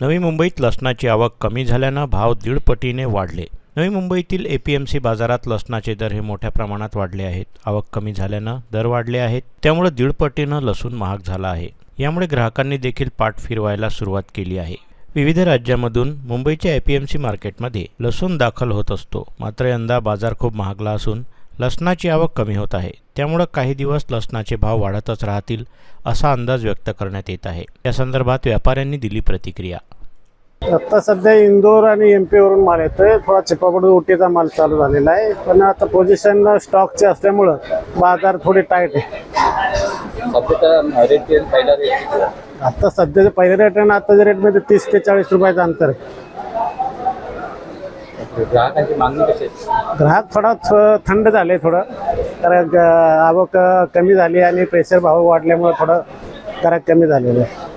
नवी मुंबईत लसणाची आवक कमी झाल्यानं भाव दीडपटीने वाढले. नवी मुंबईतील ए पी एम सी बाजारात लसणाचे दर हे मोठ्या प्रमाणात वाढले आहेत. आवक कमी झाल्यानं दर वाढले आहेत. त्यामुळे दीडपटीनं लसूण महाग झाला आहे. यामुळे ग्राहकांनी देखील पाठ फिरवायला सुरुवात केली आहे. विविध राज्यामधून मुंबईच्या ए पी एम सी मार्केटमध्ये लसूण दाखल होत असतो. मात्र यंदा बाजार खूप महागला असून लसणाची आवक कमी होत आहे. त्यामुळं काही दिवस लसणाचे भाव वाढतच राहतील असा अंदाज व्यक्त करण्यात येत आहे. या संदर्भात व्यापाऱ्यांनी दिली प्रतिक्रिया. आता सध्या इंदोर आणि एम वरून माल येतोय. थोडा चिपापड ओटीचा माल चालू झालेला आहे. पण आता पोझिशन स्टॉकचे असल्यामुळं बाजार थोडे टाईट आहे. पहिला? आता सध्याचे पहिल्या रेट आणि आताच्या रेटमध्ये तीस ते चाळीस रुपयाचं अंतर आहे. ग्राहकांची मागणी कशी आहे? ग्राहक थोडा थ- थंड झाले थोडं. कारण आवक कमी झाली आणि प्रेशर भाव वाढल्यामुळे थोडं ग्राहक कमी झालेलं आहे.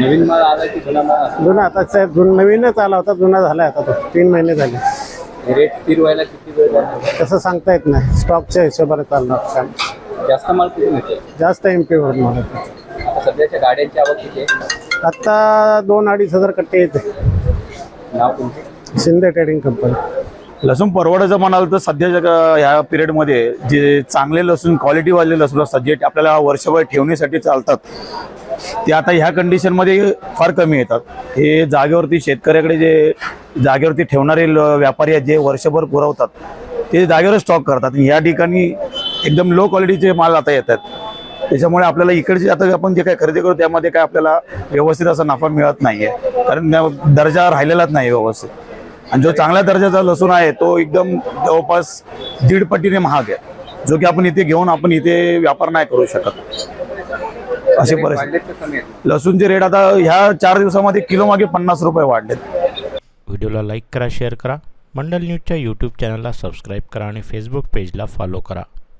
नवीन माल आला की जुना माल जुना आता स- जुन नवीनच आला होता जुना झाला आता तो. तीन महिने झाले. रेट स्थिर व्हायला किती वेळ लागणार? तसं सांगता येत नाही. स्टॉकच्या हिशोबाने चालणार काम. जास्त माल येते जास्त एम वरून माल येतो आता सध्याच्या गाड्यांची आवक किती आहे? आत्ता दोन अडीच हजार कट्टे येते. नाव तुमचे शिंदे ट्रेडिंग कंपनी लसूण परवडायचं म्हणाल तर सध्याच्या क- ह्या पिरियडमध्ये जे चांगले लसूण क्वालिटीवाले लसूण असतात जे आपल्याला वर्षभर ठेवण्यासाठी चालतात ते आता ह्या कंडिशनमध्ये फार कमी येतात. हे जागेवरती शेतकऱ्याकडे जे जागेवरती ठेवणारे ल- व्यापारी आहेत जे वर्षभर पुरवतात ते जागेवर स्टॉक करतात. आणि या ठिकाणी एकदम लो क्वालिटीचे माल आता येतात त्याच्यामुळे आपल्याला इकडचे आता आपण जे काही खरेदी करू त्यामध्ये काय आपल्याला व्यवस्थित असा नफा मिळत नाहीये. कारण त्या दर्जा राहिलेलाच नाही व्यवस्थित. आणि जो चांगल्या दर्जाचा लसूण आहे तो एकदम जवळपास दीड पटीने महाग आहे. जो की आपण इथे घेऊन आपण इथे व्यापार नाही करू शकत. अशी परिस्थिती. लसूणचे रेट आता ह्या चार दिवसामध्ये किलो मागे पन्नास रुपये वाढलेत. व्हिडिओला लाईक करा शेअर करा. मंडल न्यूजच्या यूट्यूब चॅनलला सबस्क्राईब करा आणि फेसबुक पेजला फॉलो करा.